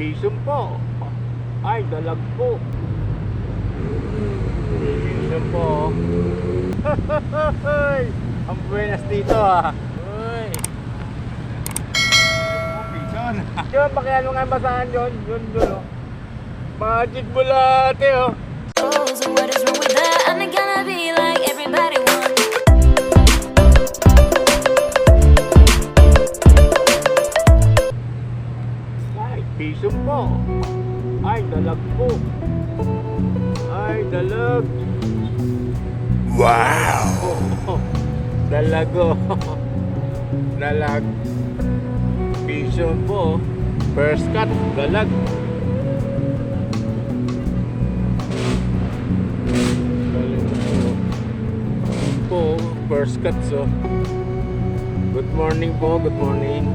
Pisum po. Ay, dalag po. Pisum po. Ang buenas dito ah. Uy. Pison. Yun, pakiano nga basahan yun. Yun, yun oh. Magic bulate oh. Oh, so what is wrong with that? I'm not gonna be like everybody wants. Ay, pisum po. Ay, dalag po. Ay, dalag. Wow! Oh, dalago. Dalag. Pisum po. First cut, dalag. Dalag po. Po, first cut so. Good morning po, good morning.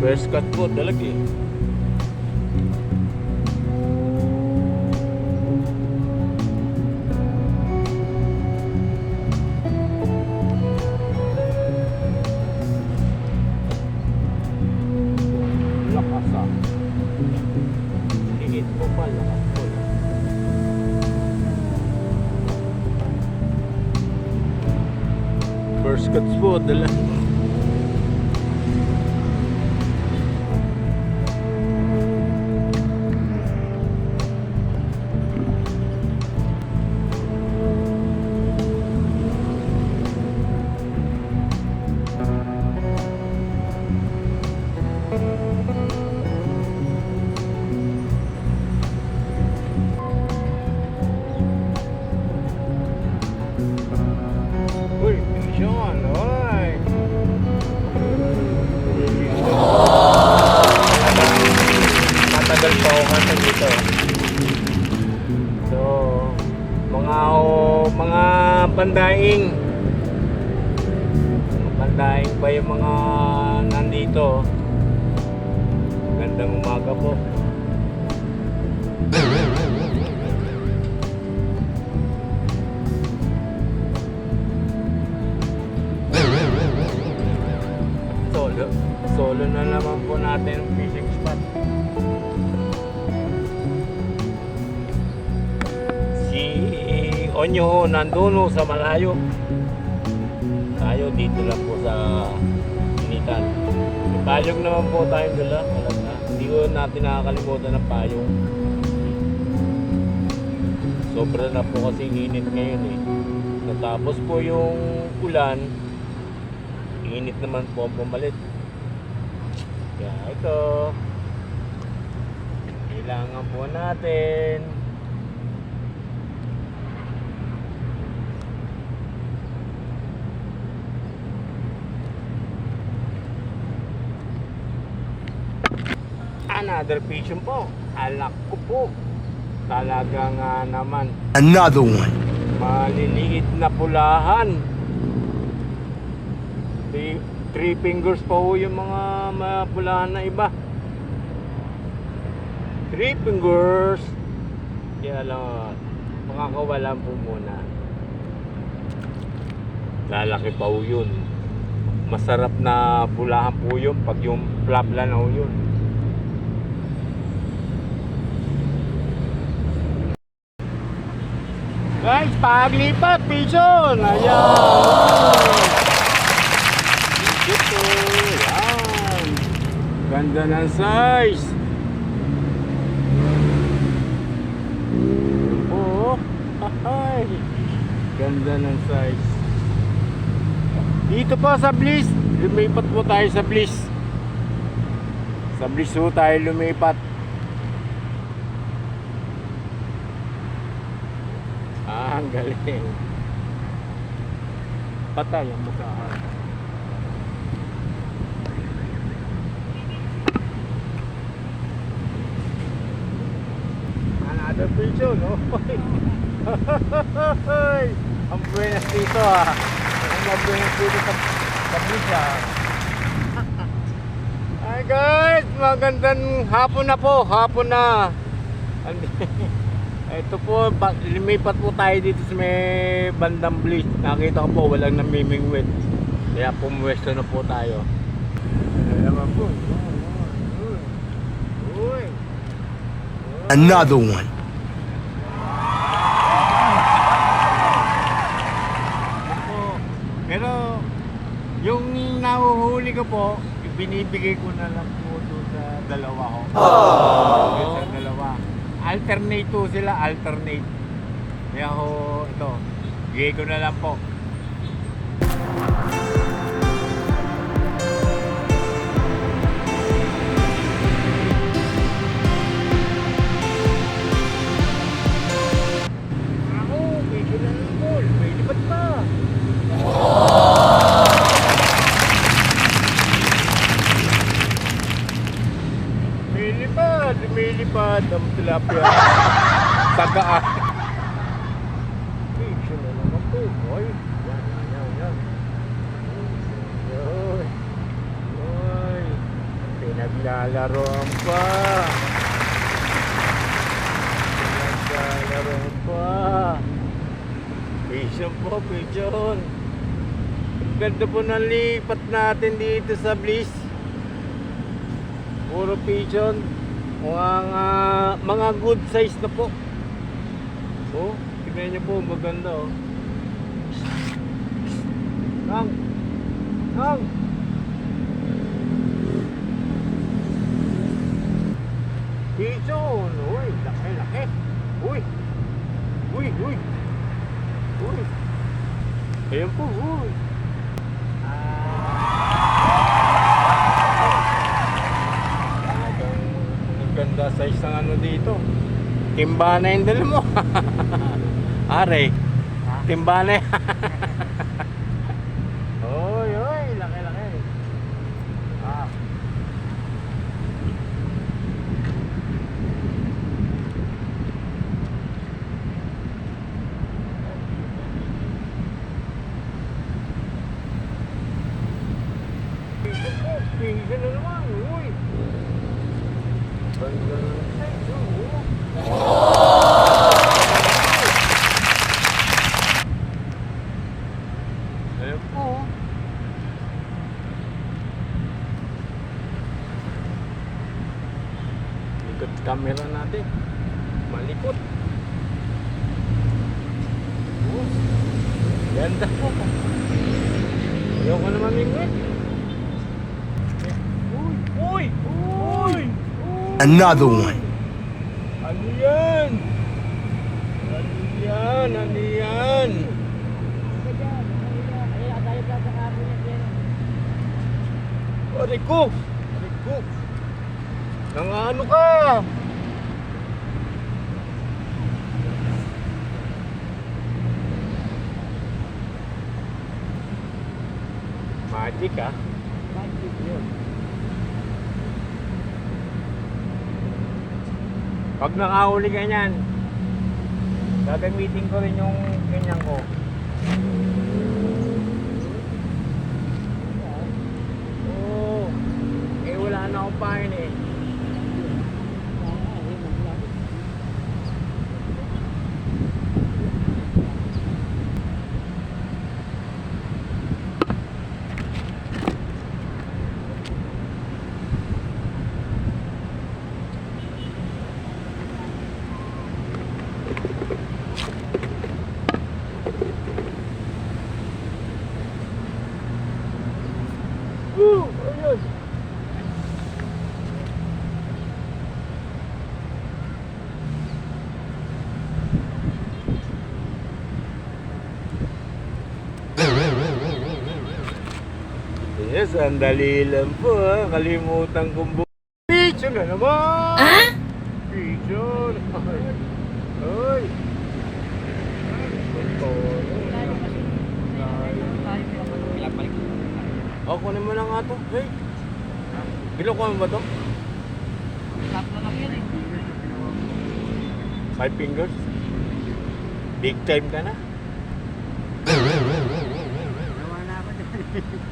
First cut po, dalag eh. First cuts po, dala. Sean, oy. Matagal pa ako kasi dito. So, mga o, mga pandaing. Pandaing pa yung mga nandito. Gandang umaga po. Solo na naman po natin ang fishing spot. Si Onyo ho, nandun ho sa malayo. Tayo dito lang po sa Initan. May payong naman po tayong dala. Alam na. Hindi ko natin nakakalimutan ng payong. Sobra na po kasi init ngayon eh. Natapos po yung ulan, init naman po ang pumalit. Kaya ito, kailangan po natin another fishing po. Alak ko po. Talaga nga naman Another one. maliliit na pulahan. Three, three fingers pa ho yung mga mapulahan na iba. Three fingers. Kaya lang, makakawalan po muna. Lalaki pa ho yun. Masarap na pulahan po yun pag yung flapla na yun. Guys, paglipat, Pison! Ayan! Ito, yan. Ganda ng size. Oo. Ganda ng size. Dito po sa Bliss. Lumipat po tayo sa Bliss. Sa Bliss po tayo lumipat. Ah, ang galing. Patay ang mukha. Another picture, no? ang buenas dito ah. Ang mabuenas dito sa, sa Blisa. Hi guys, magandang hapon na po, hapon na. Ito po, lumipat po tayo dito sa may bandang Bliss. Nakita ko po, walang namimingwit. Kaya pumuwesto na po tayo. Ano naman po? Uy. Another one. Pero yung nahuhuli ko po, binibigay ko na lang po doon sa dalawa ko. Doon Sa dalawa. Alternate po sila, alternate. Kaya ho, ito, bigay ko na lang po. Tilapia. Tagaan. Fiction na naman po, boy. Yan, yan, yan. Yoy. Yoy. Pinaglalaroan pa. Pinaglalaroan pa. Fiction po. Ang ganda po ng lipat natin dito sa Bliss. Puro pigeon. Mga, mga good size na po. Oh, tignan niyo po, maganda oh. Nang! Nang! Pigeon! Uy, laki, laki! Uy! Uy, uy! Uy! Ayan po, uy! Timba na yung dala mo. Are. Timba na yan. oy, oy. Laki, laki. Ah. Pinggan na naman, uy. Ganda ng size, oh. Ayan po. Likot camera natin. Malikot. Oh, Ganda po. Ayoko na mamingwit. Uy! Uy! Uy! Another one. Ano yan? Ano yan? Ano yan? Aray ko! Aray ko! Nangano ka? Magic ah. Magic yun. Pag nakahuli ka niyan, gagamitin ko rin yung ganyan ko. Oo. Eh wala na akong pain eh. Woo! Ayun! Yes, sandali lang po ha. Kalimutan kong bu... Picture na naman! Ha? Picture! Ay! O, kunin mo na nga to. Hey! Kinukuha mo ba to? Five fingers? Big time ka na?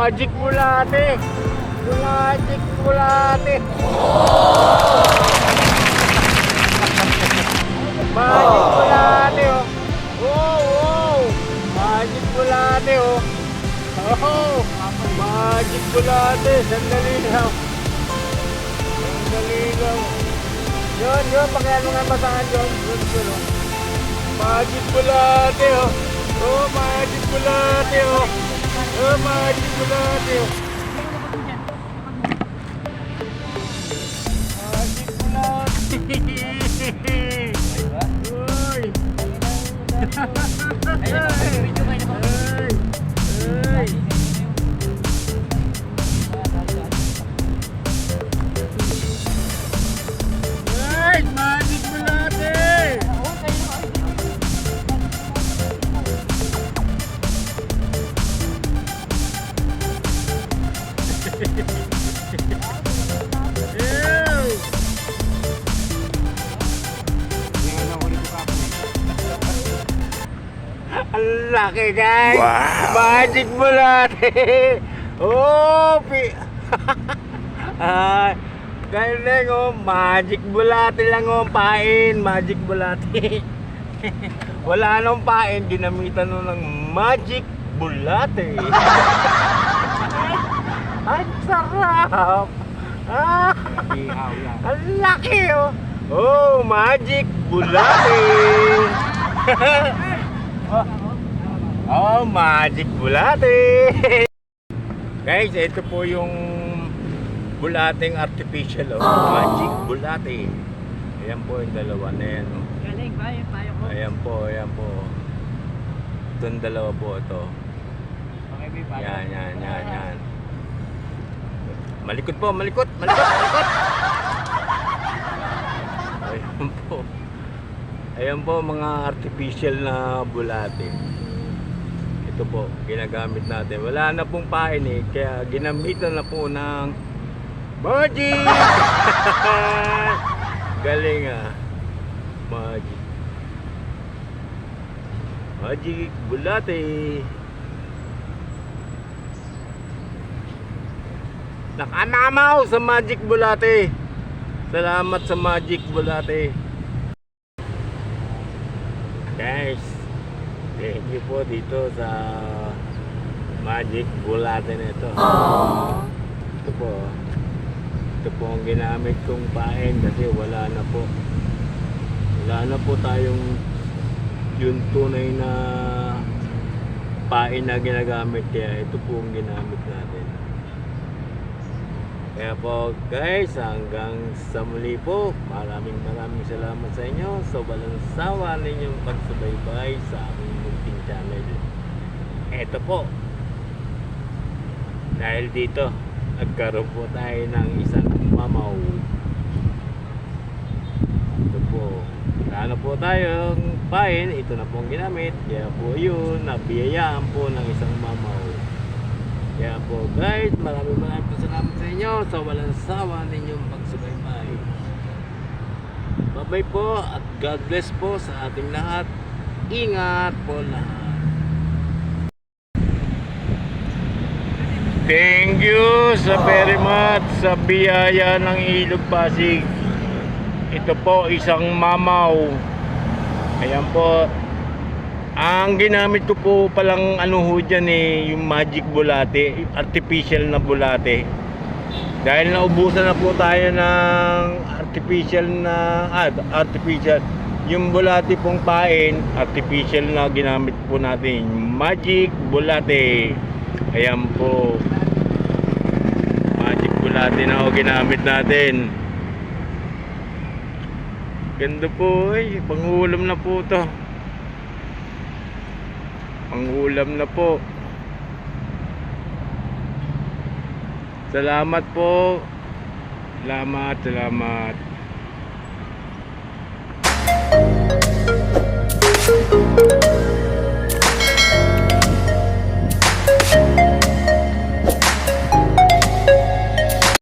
Magic bulate. Magic bulate. Magic bulate oh. Wow, wow. Magic bulate oh. Oh, magic bulate. Sandali lang. Sandali lang. Yun, yun. Pakiano nga basahan yun. Yun, yun oh. Magic bulate oh. Oh, magic bulate oh. Oh, magic bulate laki guys! Wow. Magic bulate! oh! Pi ah, galing oh! Magic bulate lang oh! Pain! Magic bulate! Wala nang pain, ginamitan nun ng magic bulate! Ang sarap! Ah! Ang laki oh! Oh! Magic bulate! Oh, magic bulate! Guys, ito po yung bulating artificial, oh. Magic bulate. Ayan po yung dalawa na yan, oh. Galing ba yung payo ko? Ayan po, ayan po. Itong dalawa po ito. Okay. Yan, yan, yan, yan. Malikot po, malikot, malikot, malikot! Ayan po. Ayan po mga artificial na bulate. Ito po, ginagamit natin. Wala na pong pain eh, kaya ginamitan na po ng magic! Galing ah. Magic. Magic bulate. Nakanamaw sa Magic Bulate. Salamat sa Magic Bulate. Guys, thank you po dito sa Magic Bulate na ito. Ito po. Ito po ang ginamit kong pain kasi wala na po. Wala na po tayong yung tunay na pain na ginagamit kaya ito po ang ginamit natin. Kaya po guys, hanggang sa muli po, maraming maraming salamat sa inyo sa walang sawa ninyong pagsubaybay sa channel. Eto po, dahil dito, nagkaroon po tayo ng isang mamaw. Ito po, na po tayong pain, ito na po ang ginamit. Kaya po yun, nabiyayaan po ng isang mamaw. Kaya po guys, maraming maraming po salamat sa inyo sa walang sawa ninyong pagsubaybay. Bye-bye po at God bless po sa ating lahat. Ingat po lahat. Thank you sa very much sa biyaya ng Ilog Pasig. Ito po isang mamaw. Ayan po, ang ginamit ko po palang ano ho dyan eh, yung magic bulate, artificial na bulate. Dahil naubusan na po tayo ng artificial na, ah, artificial, yung bulate pong pain, artificial na ginamit po natin, magic bulate. Ayan po, magic bulate na ho ginamit natin. Ganda po eh, pangulam na po to. Pangulam na po. Salamat po. Salamat, salamat.